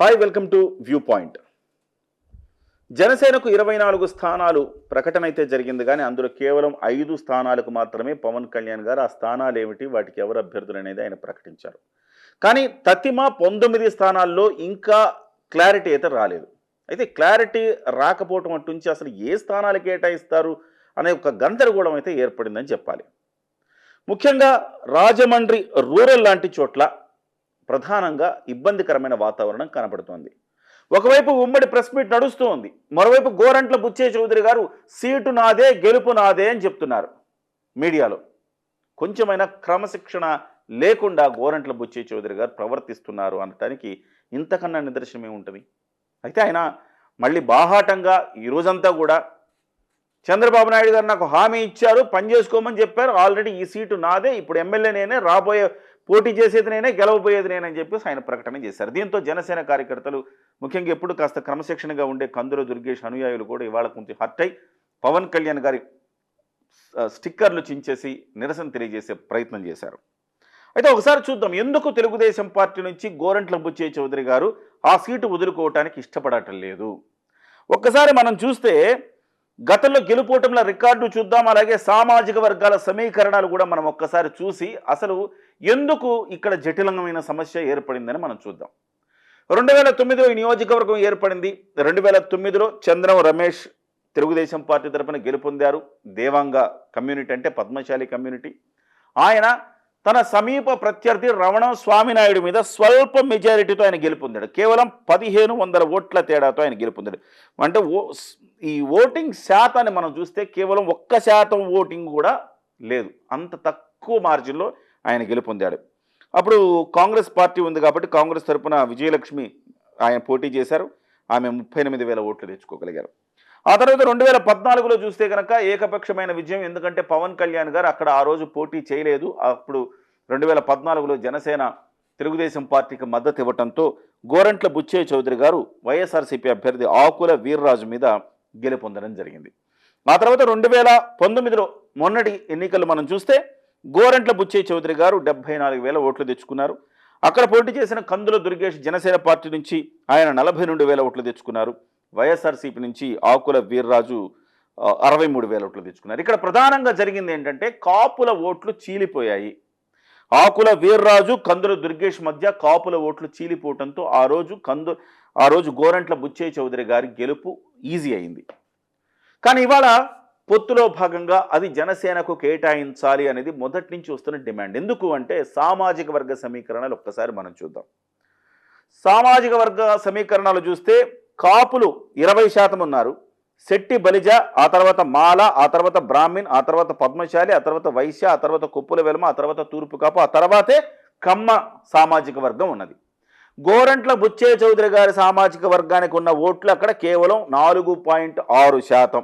Hi welcome to view point జనసేనకు ఇరవై నాలుగు స్థానాలు ప్రకటన అయితే జరిగింది కానీ అందులో కేవలం ఐదు స్థానాలకు మాత్రమే పవన్ కళ్యాణ్ గారు ఆ స్థానాలు ఏమిటి వాటికి ఎవరు అభ్యర్థులు అనేది ఆయన ప్రకటించారు. కానీ తతిమ పంతొమ్మిది స్థానాల్లో ఇంకా క్లారిటీ అయితే రాలేదు. అయితే క్లారిటీ రాకపోవటం అటుంచి అసలు ఏ స్థానాలు కేటాయిస్తారు అనే ఒక గందరగోళం అయితే ఏర్పడిందని చెప్పాలి. ముఖ్యంగా రాజమండ్రి రూరల్ లాంటి చోట్ల ప్రధానంగా ఇబ్బందికరమైన వాతావరణం కనబడుతోంది. ఒకవైపు ఉమ్మడి ప్రెస్ మీట్ నడుస్తూ ఉంది. మరోవైపు గోరంట్ల బుచ్చే చౌదరి గారు సీటు నాదే గెలుపు నాదే అని చెప్తున్నారు మీడియాలో. కొంచెమైనా క్రమశిక్షణ లేకుండా గోరంట్ల బుచ్చే చౌదరి గారు ప్రవర్తిస్తున్నారు అనటానికి ఇంతకన్నా నిదర్శనమే ఉంటుంది. అయితే ఆయన మళ్ళీ బాహాటంగా ఈ రోజంతా కూడా చంద్రబాబు నాయుడు గారు నాకు హామీ ఇచ్చారు పని చేసుకోమని చెప్పారు. ఆల్రెడీ ఈ సీటు నాదే ఇప్పుడు ఎమ్మెల్యే నేనే రాబోయే పోటీ చేసేది నేనే గెలవబోయేది నేనని చెప్పేసి ఆయన ప్రకటన చేశారు. దీంతో జనసేన కార్యకర్తలు ముఖ్యంగా ఎప్పుడు కాస్త క్రమశిక్షణగా ఉండే కందుల దుర్గేష్ అనుయాయులు కూడా ఇవాళ కొంచెం హర్ట్ అయి పవన్ కళ్యాణ్ గారి స్టిక్కర్లు చించేసి నిరసన తెలియజేసే ప్రయత్నం చేశారు. అయితే ఒకసారి చూద్దాం ఎందుకు తెలుగుదేశం పార్టీ నుంచి గోరంట్ల బుచ్చే చౌదరి గారు ఆ సీటు వదులుకోవటానికి ఇష్టపడటం లేదు? ఒక్కసారి మనం చూస్తే గతంలో గెలుపోవటంలో రికార్డు చూద్దాం అలాగే సామాజిక వర్గాల సమీకరణాలు కూడా మనం ఒక్కసారి చూసి అసలు ఎందుకు ఇక్కడ జటిలమైన సమస్య ఏర్పడిందని మనం చూద్దాం. రెండు వేల తొమ్మిదిలో ఈ నియోజకవర్గం ఏర్పడింది. రెండు వేల తొమ్మిదిలో చంద్రం రమేష్ తెలుగుదేశం పార్టీ తరపున గెలుపొందారు. దేవాంగ కమ్యూనిటీ అంటే పద్మశాలి కమ్యూనిటీ. ఆయన తన సమీప ప్రత్యర్థి రమణ స్వామినాయుడు మీద స్వల్ప మెజారిటీతో ఆయన గెలుపొందాడు. కేవలం పదిహేను వందల ఓట్ల తేడాతో ఆయన గెలుపొందాడు. అంటే ఓ ఈ ఓటింగ్ శాతాన్ని మనం చూస్తే కేవలం ఒక్క శాతం ఓటింగ్ కూడా లేదు. అంత తక్కువ మార్జిన్లో ఆయన గెలుపొందాడు. అప్పుడు కాంగ్రెస్ పార్టీ ఉంది కాబట్టి కాంగ్రెస్ తరపున విజయలక్ష్మి ఆయన పోటీ చేశారు. ఆమె ముప్పై ఎనిమిది వేల ఓట్లు తెచ్చుకోగలిగారు. ఆ తర్వాత రెండు వేల పద్నాలుగులో చూస్తే కనుక ఏకపక్షమైన విజయం ఎందుకంటే పవన్ కళ్యాణ్ గారు అక్కడ ఆ రోజు పోటీ చేయలేదు. అప్పుడు రెండు వేల పద్నాలుగులో జనసేన తెలుగుదేశం పార్టీకి మద్దతు ఇవ్వడంతో గోరంట్ల బుచ్చయ్య చౌదరి గారు వైఎస్ఆర్సీపీ అభ్యర్థి ఆకుల వీర్రాజు మీద గెలుపొందడం జరిగింది. ఆ తర్వాత రెండు వేల పంతొమ్మిదిలో మొన్నటి ఎన్నికలు మనం చూస్తే గోరంట్ల బుచ్చయ్య చౌదరి గారు డెబ్బై నాలుగు వేల ఓట్లు తెచ్చుకున్నారు. అక్కడ పోటీ చేసిన కందుల దుర్గేష్ జనసేన పార్టీ నుంచి ఆయన నలభై రెండు వేల ఓట్లు తెచ్చుకున్నారు. వైఎస్ఆర్సీపీ నుంచి ఆకుల వీర్రాజు అరవై మూడు వేల ఓట్లు తెచ్చుకున్నారు. ఇక్కడ ప్రధానంగా జరిగింది ఏంటంటే కాపుల ఓట్లు చీలిపోయాయి. ఆకుల వీర్రాజు కందుల దుర్గేష్ మధ్య కాపుల ఓట్లు చీలిపోవటంతో ఆ రోజు కందు ఆ రోజు గోరంట్ల బుచ్చయ్య చౌదరి గారి గెలుపు ఈజీ అయింది. కానీ ఇవాళ పొత్తులో భాగంగా అది జనసేనకు కేటాయించాలి అనేది మొదటి నుంచి వస్తున్న డిమాండ్. ఎందుకు అంటే సామాజిక వర్గ సమీకరణాలు ఒక్కసారి మనం చూద్దాం. సామాజిక వర్గ సమీకరణాలు చూస్తే కాపులు ఇరవై శాతం ఉన్నారు. శెట్టి బలిజ ఆ తర్వాత మాల ఆ తర్వాత బ్రాహ్మిన్ ఆ తర్వాత పద్మశాలి ఆ తర్వాత వైశ్య ఆ తర్వాత కుప్పుల వెలమ ఆ తర్వాత తూర్పు కాపు ఆ తర్వాతే కమ్మ సామాజిక వర్గం ఉన్నది. గోరంట్ల బుచ్చే చౌదరి గారి సామాజిక వర్గానికి ఉన్న ఓట్లు అక్కడ కేవలం నాలుగు పాయింట్ ఆరు శాతం.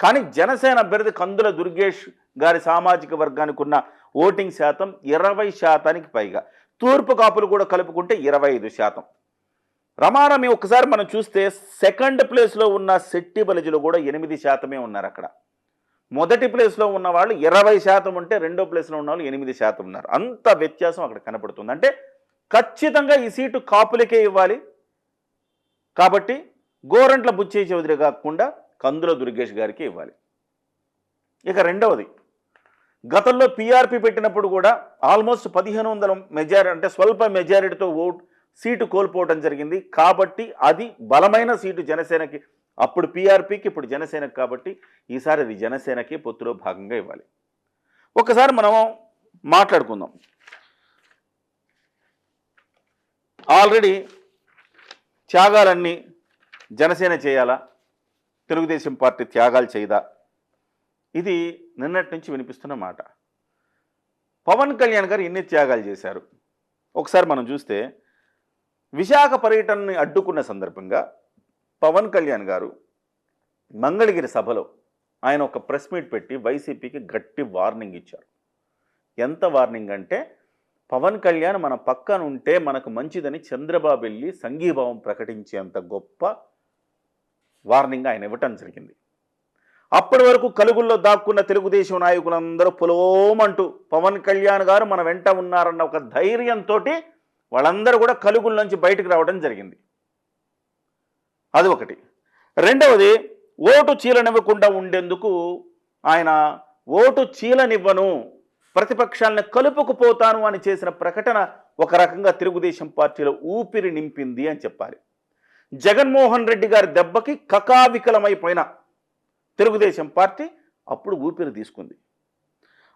కానీ జనసేన అభ్యర్థి కందుల దుర్గేష్ గారి సామాజిక వర్గానికి ఉన్న ఓటింగ్ శాతం ఇరవై శాతానికి పైగా. తూర్పు కాపులు కూడా కలుపుకుంటే ఇరవై ఐదు శాతం. రమారమి ఒకసారి మనం చూస్తే సెకండ్ ప్లేస్లో ఉన్న శెట్టి బలిజులు కూడా ఎనిమిది శాతమే ఉన్నారు అక్కడ. మొదటి ప్లేస్లో ఉన్న వాళ్ళు ఇరవై శాతం ఉంటే రెండో ప్లేస్లో ఉన్న వాళ్ళు ఎనిమిది శాతం ఉన్నారు. అంత వ్యత్యాసం అక్కడ కనపడుతుంది. అంటే ఖచ్చితంగా ఈ సీటు కాపులకే ఇవ్వాలి. కాబట్టి గోరంట్ల బుచ్చే చౌదరి కాకుండా కందుల దుర్గేష్ గారికి ఇవ్వాలి. ఇక రెండవది గతంలో పీఆర్పీ పెట్టినప్పుడు కూడా ఆల్మోస్ట్ పదిహేను వందల మెజారిటీ అంటే స్వల్ప మెజారిటీతో ఓట్ సీటు కోల్పోవడం జరిగింది. కాబట్టి అది బలమైన సీటు జనసేనకి అప్పుడు పీఆర్పీకి ఇప్పుడు జనసేనకి కాబట్టి ఈసారి అది జనసేనకి పొత్తులో భాగంగా ఇవ్వాలి. ఒకసారి మనం మాట్లాడుకుందాం. ఆల్రెడీ త్యాగాలన్నీ జనసేన చేయాలా? తెలుగుదేశం పార్టీ త్యాగాలు చేయదా? ఇది నిన్నటి నుంచి వినిపిస్తున్న మాట. పవన్ కళ్యాణ్ గారు ఎన్ని త్యాగాలు చేశారు. ఒకసారి మనం చూస్తే విశాఖ పర్యటనని అడ్డుకున్న సందర్భంగా పవన్ కళ్యాణ్ గారు మంగళగిరి సభలో ఆయన ఒక ప్రెస్ మీట్ పెట్టి వైసీపీకి గట్టి వార్నింగ్ ఇచ్చారు. ఎంత వార్నింగ్ అంటే పవన్ కళ్యాణ్ మన పక్కన ఉంటే మనకు మంచిదని చంద్రబాబు వెళ్ళి సంఘీభావం ప్రకటించేంత గొప్ప వార్నింగ్ ఆయన ఇవ్వటం జరిగింది. అప్పటి వరకు కలుగుల్లో దాక్కున్న తెలుగుదేశం నాయకులందరూ పొలోమంటూ పవన్ కళ్యాణ్ గారు మన వెంట ఉన్నారన్న ఒక ధైర్యంతో వాళ్ళందరూ కూడా కలుగుల నుంచి బయటకు రావడం జరిగింది. అది ఒకటి. రెండవది ఓటు చీలనివ్వకుండా ఉండేందుకు ఆయన ఓటు చీలనివ్వను ప్రతిపక్షాలను కలుపుకుపోతాను అని చేసిన ప్రకటన ఒక రకంగా తెలుగుదేశం పార్టీలో ఊపిరి నింపింది అని చెప్పాలి. జగన్మోహన్ రెడ్డి గారి దెబ్బకి కకావికలమైపోయిన తెలుగుదేశం పార్టీ అప్పుడు ఊపిరి తీసుకుంది.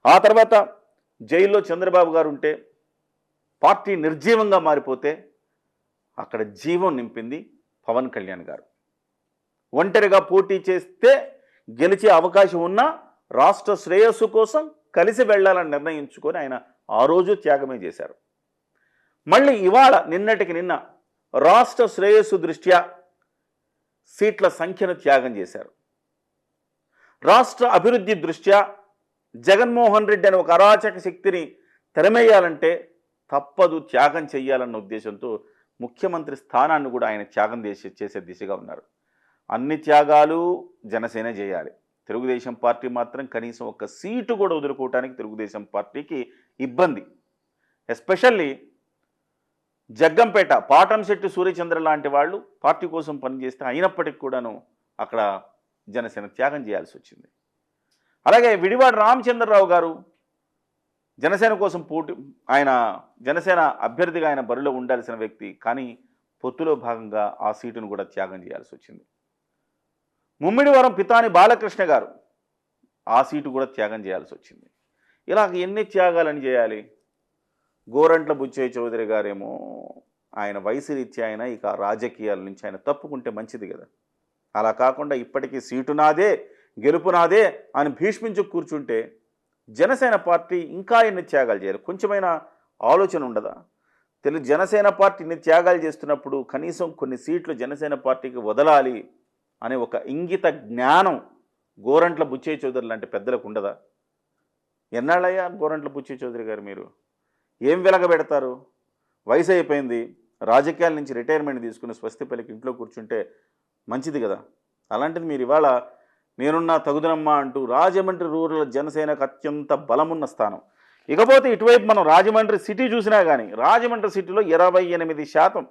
ఆ తర్వాత జైల్లో చంద్రబాబు గారు ఉంటే పార్టీ నిర్జీవంగా మారిపోతే అక్కడ జీవం నింపింది పవన్ కళ్యాణ్ గారు. ఒంటరిగా పోటీ చేస్తే గెలిచే అవకాశం ఉన్నా రాష్ట్ర శ్రేయస్సు కోసం కలిసి వెళ్ళాలని నిర్ణయించుకొని ఆయన ఆ రోజు త్యాగమే చేశారు. మళ్ళీ ఇవాళ నిన్నటికి నిన్న రాష్ట్ర శ్రేయస్సు దృష్ట్యా సీట్ల సంఖ్యను త్యాగం చేశారు. రాష్ట్ర అభివృద్ధి దృష్ట్యా జగన్మోహన్ రెడ్డి అనే ఒక అరాచక శక్తిని తెరమేయాలంటే తప్పదు త్యాగం చేయాలన్న ఉద్దేశంతో ముఖ్యమంత్రి స్థానాన్ని కూడా ఆయన త్యాగం చేసే చేసే దిశగా ఉన్నారు. అన్ని త్యాగాలు జనసేన చేయాలి. తెలుగుదేశం పార్టీ మాత్రం కనీసం ఒక సీటు కూడా వదులుకోవటానికి తెలుగుదేశం పార్టీకి ఇబ్బంది. ఎస్పెషల్లీ జగ్గంపేట పాటంశెట్టి సూర్యచంద్ర లాంటి వాళ్ళు పార్టీ కోసం పనిచేస్తే అయినప్పటికీ కూడాను అక్కడ జనసేన త్యాగం చేయాల్సి వచ్చింది. అలాగే విడివాడ రామచంద్రరావు గారు జనసేన కోసం పోటీ ఆయన జనసేన అభ్యర్థిగా ఆయన బరిలో ఉండాల్సిన వ్యక్తి కానీ పొత్తులో భాగంగా ఆ సీటును కూడా త్యాగం చేయాల్సి వచ్చింది. ముమ్మిడివరం పితాని బాలకృష్ణ గారు ఆ సీటు కూడా త్యాగం చేయాల్సి వచ్చింది. ఇలా ఎన్ని త్యాగాలని చేయాలి? గోరంట్ల బుచ్చయ్య చౌదరి గారేమో ఆయన వయసు రీత్యా ఆయన ఇక రాజకీయాల నుంచి ఆయన తప్పుకుంటే మంచిది కదా. అలా కాకుండా ఇప్పటికీ సీటు నాదే గెలుపు నాదే అని భీష్మించు కూర్చుంటే జనసేన పార్టీ ఇంకా ఎన్ని త్యాగాలు చేయాలి? కొంచెమైనా ఆలోచన ఉండదా? తెలుగు జనసేన పార్టీ ఇన్ని త్యాగాలు చేస్తున్నప్పుడు కనీసం కొన్ని సీట్లు జనసేన పార్టీకి వదలాలి అనే ఒక ఇంగిత జ్ఞానం గోరంట్ల బుచ్చయ్య చౌదరి లాంటి పెద్దలకు ఉండదా? ఎన్నాళ్ళయ్యా గోరంట్ల బుచ్చయ్య చౌదరి గారు మీరు? ఏం వెలగబెడతారు? వయసు అయిపోయింది. రాజకీయాల నుంచి రిటైర్మెంట్ తీసుకుని స్వస్తిపల్లికి ఇంట్లో కూర్చుంటే మంచిది కదా? అలాంటిది మీరు ఇవాళ నేనున్నా తగుదనమ్మా అంటూ రాజమండ్రి రూరల్ జనసేనకు అత్యంత బలమున్న స్థానం. ఇకపోతే ఇటువైపు మనం రాజమండ్రి సిటీ చూసినా కానీ రాజమండ్రి సిటీలో ఇరవై ఎనిమిది శాతం.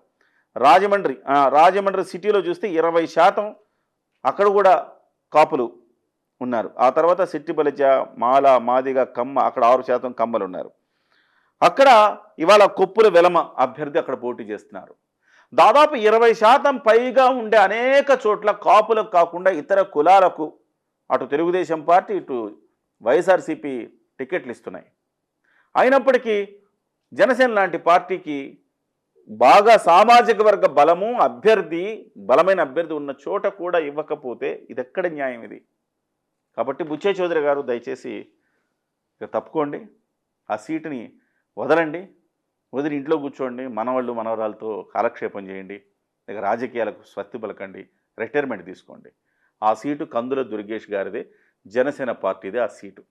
రాజమండ్రి రాజమండ్రి సిటీలో చూస్తే ఇరవై శాతం అక్కడ కూడా కాపులు ఉన్నారు. ఆ తర్వాత సిట్టిపలిచ మాల మాదిగ కమ్మ అక్కడ ఆరు శాతం కమ్మలు ఉన్నారు. అక్కడ ఇవాళ కొప్పుల వెలమ అభ్యర్థి అక్కడ పోటీ చేస్తున్నారు. దాదాపు ఇరవై శాతం పైగా ఉండే అనేక చోట్ల కాపులకు కాకుండా ఇతర కులాలకు అటు తెలుగుదేశం పార్టీ ఇటు వైఎస్ఆర్సీపీ టికెట్లు ఇస్తున్నాయి. అయినప్పటికీ జనసేన లాంటి పార్టీకి బాగా సామాజిక వర్గ బలము అభ్యర్థి బలమైన అభ్యర్థి ఉన్న చోట కూడా ఇవ్వకపోతే ఇది ఎక్కడ న్యాయం ఇది? కాబట్టి బుచ్చే చౌదరి గారు దయచేసి ఇక తప్పుకోండి ఆ సీటుని వదలండి వదిలి ఇంట్లో కూర్చోండి మనవాళ్ళు మనవరాలతో కాలక్షేపం చేయండి ఇక రాజకీయాలకు స్వస్తి పలకండి రిటైర్మెంట్ తీసుకోండి. ఆ సీటు కందుల దుర్గేష్ గారిదే. జనసేన పార్టీదే ఆ సీటు.